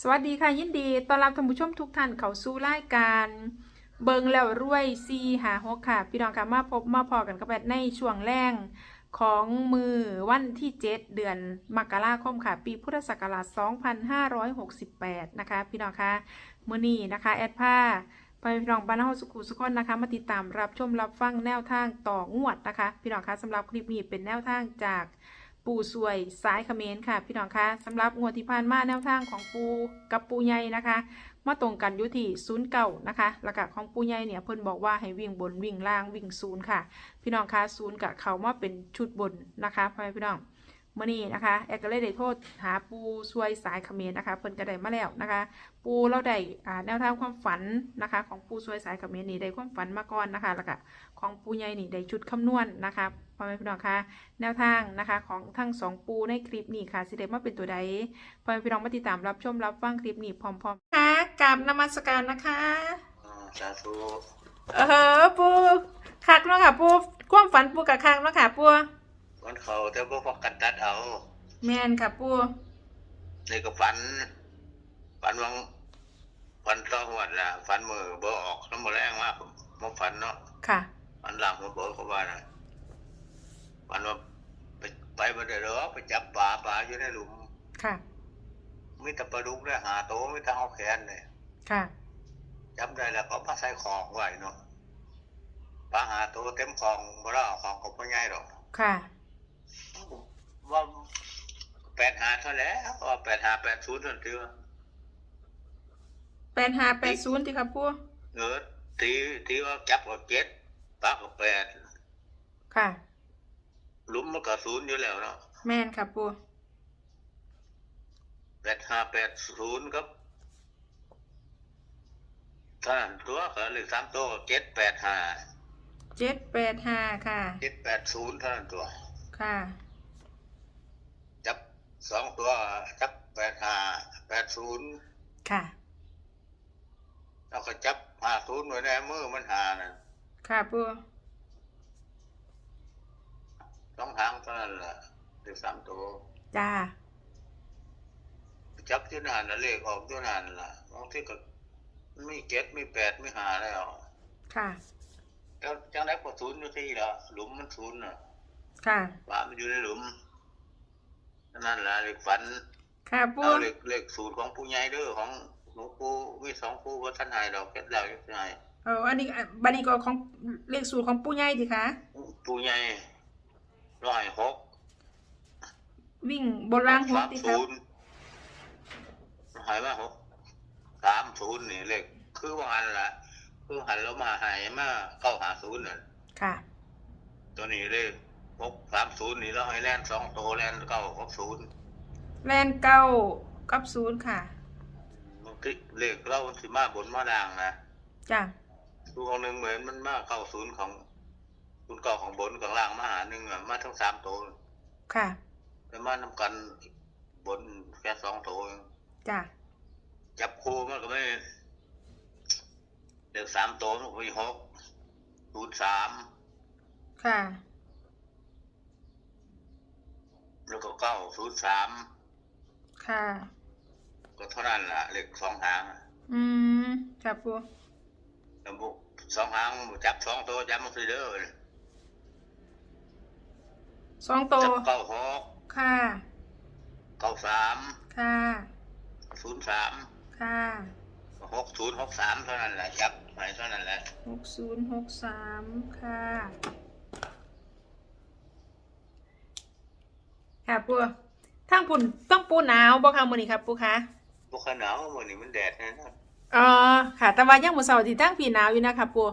สวัสดีค่ะยินดีต้อนรับท่านผู้ชมทุกท่านเข้าสู่รายการเบิงแล้วรวยซีหาหกค่ะ พี่น้องค่ะมาพบมาพอกันกับแบดในช่วงแรงของมือวันที่ 7 เดือนมกราคมค่ะ ปีพุทธศักราช 2568 นะคะ พี่น้องค่ะมือนี้นะคะ แอดผ้าไปพี่น้องบ้านเฮาสุขุสุขคนนะคะ มาติดตามรับชมรับฟังแนวทางต่องวดนะคะ พี่น้องคะสำหรับคลิปนี้เป็นแนวทางจาก ปูสวยสายเขมรค่ะ พี่น้องคะสำหรับงวดที่ผ่านมาแนวทางของปูกับปูใหญ่นะคะมาตรงกันอยู่ที่ศูนย์เก่านะคะแล้วก็ของปูใหญ่เนี่ยเพิ่นบอกว่าให้วิ่งบนวิ่งล่างวิ่งศูนย์ค่ะ พี่น้องคะศูนย์กับเขามาเป็นชุดบนนะคะพ่อแม่พี่น้อง มื่อนี้นะคะแอดก็เลยได้โทษหาปูสวยสายเขมรนะคะเพิ่นก็ได้มาแล้วนะคะ ปูเราได้อ่าแนวทางความฝันนะคะ ของปูสวยสายเขมรนี่ได้ความฝันมาก่อนนะคะแล้วก็ของปูใหญ่นี่ได้ชุดคำนวณนะคะพ่อแม่พี่น้องคะแนวทางนะคะของทั้งสองปูในคลิปนี้ค่ะสิเดมาเป็นตัวใดพอให้พี่น้องมาติดตามรับชมรับฟังคลิปนี้พร้อมๆค่ะกราบนมัสการนะคะอ่าสาธุเออปูคักเนาะค่ะปูความฝันปูกับคักเนาะค่ะปู วันเขาแต่พวกพอกันตัดเอาแมนค่ะปูนี่ก็ฝัน ฝันวังฝันต้องหวดละฝันมือเบอออกน้ำมือแรงมากมาฝันเนาะค่ะฝันหลังมาเบอเขาว่านะฝันว่าไปไปมาเด้อเด้อไปจับปลาปลาอยู่ในหลุมค่ะมีแต่ปลาดุกได้หาโตวมีแต่เอาแขนเลยค่ะจับได้แล้วก็มาใส่ของไว้เนาะปลาหาโตวเต็มของบ่ได้เอาของก็บ่ง่ายหรอกค่ะ ว่าแปดหาเท่าแล้วว่าแปดหาแปดศูนย์นั่นคือแปดห้าแปดศูนย์ที่ค่ะปูเออตีตีว่าจับกับเจ็ดปากกับแปดค่ะหลุมมันก็ศูนย์อยู่แล้วเนาะแมนค่ะปูแปดห้าแปดศูนย์ครับถ้าตัวก็เลขสามตัวเจ็ดแปดห้าเจ็ดแปดห้าค่ะเจ็ดแปดศูนย์เท่านั้นตัว ค่ะจับสองตัวจับแปดห้าแปดศูนย์ค่ะแล้วก็จับห้าศูนย์ไว้ในมือมันหานั่นค่ะปูสองทางเท่านั้นแหละเลขสามตัวจ้าจับที่นั่นน่ะเลขออกที่นั่นล่ะบางทีก็มีเจ็ดมีแปดมีหาแล้ว ค่ะ แล้วจังไดก็ศูนย์อยู่ที่ละหลุมมันศูนย์น่ะ ค่ะปลามันอยู่ในหลุมนั่นล่ะเลขฝันค่ะปูเอาเลขเลขสูตรของผู้ใหญ่เด้อของหลวงปู่มีสองปู่ว่าท่านใหายดอกเก็ดแล้วยังไงเอออันนี้อะบันนี้ก็ของเลขสูตรของปูใหญ่ดิคะปู่ใหญ่ร้อยหกวิ่งบนล่างหัวสามติครัศูบนย์หายมาหกสามศูนย์นี่เลขคือว่าหันละคือหันแล้วมาหายมาเข้าหาศูนย์น่ะค่ะ ตัวนี้เลข หกสามศูนย์นี่เราให้แล่นสองตัวแล่นเก้าหกศูนย์แลนเก้ากับศูนย์ค่ะบางทีเลขเราสิมาบนมาล่างนะจ้ะดูของหนึ่งเหมือนมันมาเข้าศูนย์ของศูนย์เก้าของบนของล่างมาหาหนึ่งอะมาทั้งสามตัวค่ะแต่มานำกันบนแค่สองตัวเอง จ้ะจับคู่มันก็ไม่เลขสามตัวมันก็มีหกศูนย์สามค่ะ แล้วก็เก้าศูนย์สามค่ะ ก็เท่านั้นล่ะเลขสองหางอะอืมค่ะปูแล้วบุสองหางจับสองตัวจับมันสิเด้อสองโตวจับเก้าหกค่ะ เก้าสามค่ะ ศูนย์สามค่ะหกศูนย์หกสามเท่านั้นแหละจับไปเท่านั้นแหละหกศูนย์หกสามค่ะ ค่ะปูทั้งปุ่นต้องปูหนาวบ่ค่ะมื้อนี้ครับปูคะพวกขนาวมื่อนี้มันแดดนะนะอ๋อค่ะ แต่ว่ายังมื้อเช้าที่ทั้งพี่หนาวอยู่นะคะปู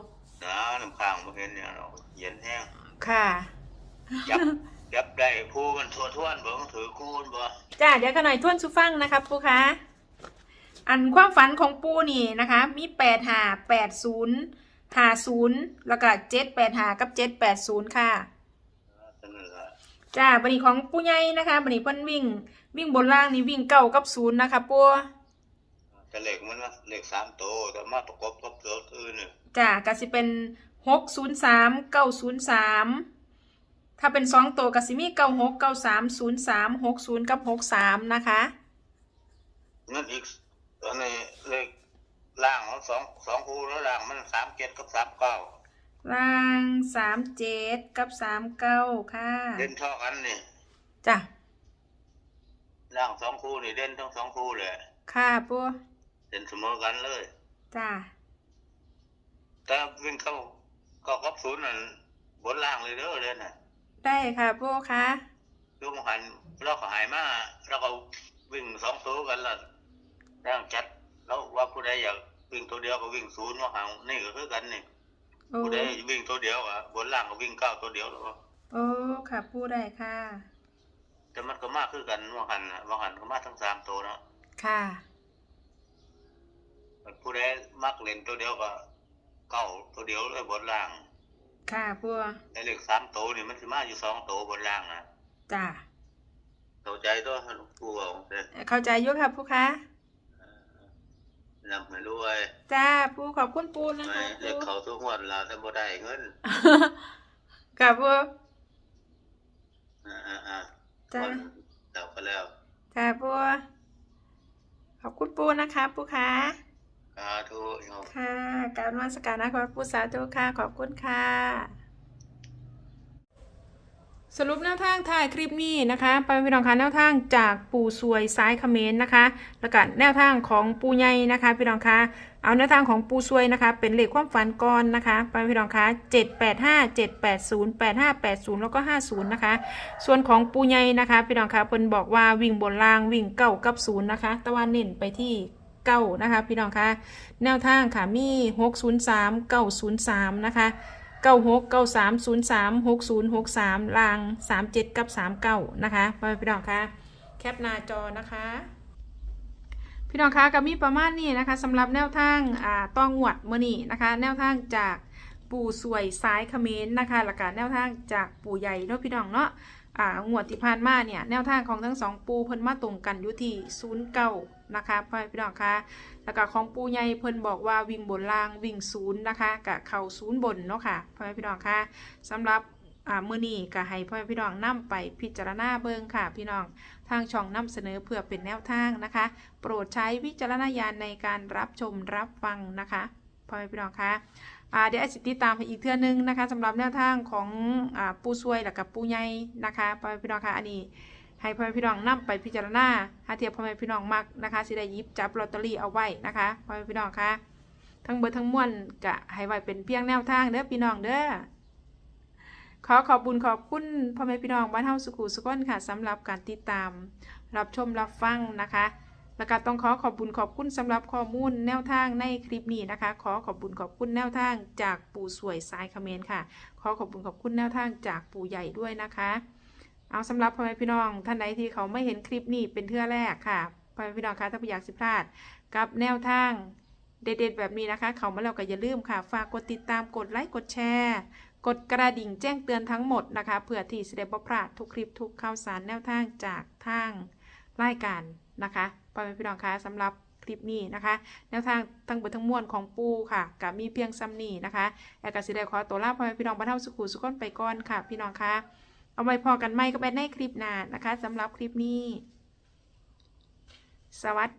หนาวน้ำค้างมาเห็นเนี่ยเราเย็นแห้งค่ะจับจับได้ผู้มันทั่วท้วนบ่ต้องถือคูณบ่จ้าเดี๋ยวกันหน่อยทวนสุฟังนะครับปูคะอันความฝันของปูนี่นะคะ มีแปดหาแปดศูนย์หาศูนย์แล้วก็เจ็ดแปดหากับเจ็ดแปดศูนย์ค่ะนั่นแหละ จ้าบันนี้ของปูใหญ่นะคะบันนี้เพิ่นวิ่ง วิ่งบนล่างนี่วิ่งเก้ากับศูนย์นะคะปูแต่เลขมันว่าเลขสามตัวแต่มาประกอบกับตัวอื่นเนี่ยจ้าก็สิเป็นหกศูนย์สามเก้าศูนย์สามถ้าเป็นสองตัวก็สิมีเก้าหกเก้าสามศูนย์สามหกศูนย์กับหกสามนะคะนั่นอีกตอนนี้เลขล่างมันสองสองคู่แล้วล่างมันสามเจ็ดกับสามเก้า ล่างสามเจ็ดกับสามเก้าค่ะ เด่นเท่ากันนี่จ้ะล่างสองคู่นี่เด่นทั้งสองคู่เลยค่ะปูเด่นเสมอกันเลยจ้ะแต่วิ่งเข้าก็กับศูนย์นั่นบนล่างเลยเด้อเลยน่ะ ได้ค่ะปูค่ะลูกหันเราก็หายมาเราก็วิ่งสองตัวกันละร่างจัดแล้วว่าผู้ใดอยากวิ่งตัวเดียวก็วิ่งศูนย์ว่าหางนี่ก็คือกันนี่โอ้ ผู้ใดวิ่งตัวเดียวอะบนล่างก็วิ่งเก้าตัวเดียวแล้วโอ้ค่ะปูได้ค่ะ แต่มันก็มากคือกันว่าหันน่ะว่าหันก็มาทั้งสามตัวเนาะค่ะผู้ใดมักเล่นตัวเดียวก็เก้าตัวเดียวเลยบนล่าง ค่ะปูแต่เลขสามตัวนี่มันสิมาอยู่สองตัวบนล่างนะจ้ะเข้าใจตัวลูกผู้เอาเด้อเข้าใจอยุค่ะปูคะ นำให้รวยจ้าปูขอบคุณปูนะไม่คะเลขปูเขาทุกงวดแล้วแต่บ่ได้เงินค่ะปูอ่าอ่าอ่าจ้าวันเดาก็แล้วจ้าปูขอบคุณปูนะคะปูคะสาธุโยมค่ะการนมาสการนะคะปูสาธุค่ะขอบคุณค่ะ สรุปแนวทางถ่ายคลิปนี้นะคะไปพี่น้องคะแนวทางจากปู่สวยซ้ายเมรนะคะ แล้วก็แนวทางของปูใหญ่นะคะพี่น้องคะเอาแนวทางของปูสวยนะคะ เป็นเลขความฝันก่อนนะคะไปพี่น้องคะ785 780 8580 แล้วก็ 50 นะคะ ส่วนของปูใหญ่นะคะพี่น้องคะเพิ่นบอกว่าวิ่งบนล่างวิ่งเก้ากับศูนย์นะคะตะวันเน้นไปที่เก้านะคะพี่น้องคะแนวทางค่ะมี 603 903 นะคะ เก้าหกเก้าสามศูนย์สามหกศูนย์หกสามลางสามเจ็ดกับสามเก้านะคะไปพี่น้องคะแคปหน้าจอนะคะ พี่น้องคะกับมีประมาณนี้นะคะสำหรับแนวทางอ่าต้องหวดมือนี่นะคะ แนวทางจากปู่สวยซ้ายเขมรนะคะหลักการแนวทางจากปู่ใหญ่เนาะพี่น้องเนาะ อ่างวดที่ผ่านมาเนี่ยแนวทางของทั้งสองปูเพิ่นมาตรงกันอยู่ที่ศูนย์เก้านะคะพ่อแม่พี่น้องคะแล้วก็ของปูใหญ่เพิ่นบอกว่าวิ่งบนล่างวิ่งศูนย์นะคะกะเข่าศูนย์บนเนาะค่ะพ่อแม่พี่น้องคะสำหรับมือนี้ก็ให้พ่อแม่พี่น้องนํไปพิจารณาเบิ่งค่ะ พี่น้องทางช่องนำเสนอเพื่อเป็นแนวทางนะคะ โปรดใช้วิจารณญาณในการรับชมรับฟังนะคะพ่อแม่พี่น้องคะ เดี๋ยวอาจสิติดตามให้อีกเทื่อนึงนะคะสำหรับแนวทางของอปูซวยแล้วกับปูใหญ่นะคะพ่อแม่พี่น้องค่ะอันนี้ให้พ่อแม่พี่น้องนํไปพิจารณาหาเทียบพ่อแม่พี่น้องมักนะคะสิได้ยิบจับลอตเตอรี่เอาไว้นะคะพ่อแม่พี่น้องคะทั้งเบิดทั้งมวลจะให้ไว้เป็นเพียงแนวทางเด้อพี่น้องเด้อขอขอบบุญขอบคุณพ่อแม่พี่น้องบ้านเฮาสุขุสุขนค่ะสำหรับการติดตาม รับชมรับฟังนะคะ แล้วก็ต้องขอขอบบุญขอบคุณสำหรับข้อมูลแนวทางในคลิปนี้นะคะ ขอขอบบุญขอบคุณแนวทางจากปู่สวยสายคอมเขมนต์ค่ะ ขอขอบคุณขอบคุณแนวทางจากปู่ใหญ่ด้วยนะคะ เอาสำหรับพ่อแม่พี่น้องท่านใดที่เขาไม่เห็นคลิปนี้เป็นเทื่อแรกค่ะพ่อแม่พี่น้องคะถ้าอยากสิพลาด กับแนวทางเด็ดๆแบบนี้นะคะ เขามาแล้วก็อย่าลืมค่ะ ฝากกดติดตามกดไลค์กดแชร์กดกระดิ่งแจ้งเตือนทั้งหมดนะคะเพื่อที่จะได้บ่พลาดทุกคลิปทุกข่าวสารแนวทางจากทาง รายการนะคะพ่อแม่พี่น้องคะสำหรับคลิปนี้นะคะแนวทางทั้งเบดทั้งมวลของปูค่ะกับมีเพียงซ้ำนี้นะคะแอร์กสิได้ขอตัวลาพ่อแม่พี่น้องบรรเทาสุขุสุขนไปก่อนค่ะ พี่น้องคะเอาไว้พอกันไหมก็ไปในคลิปหน้านะคะสำหรับคลิปนี้ สวัสดี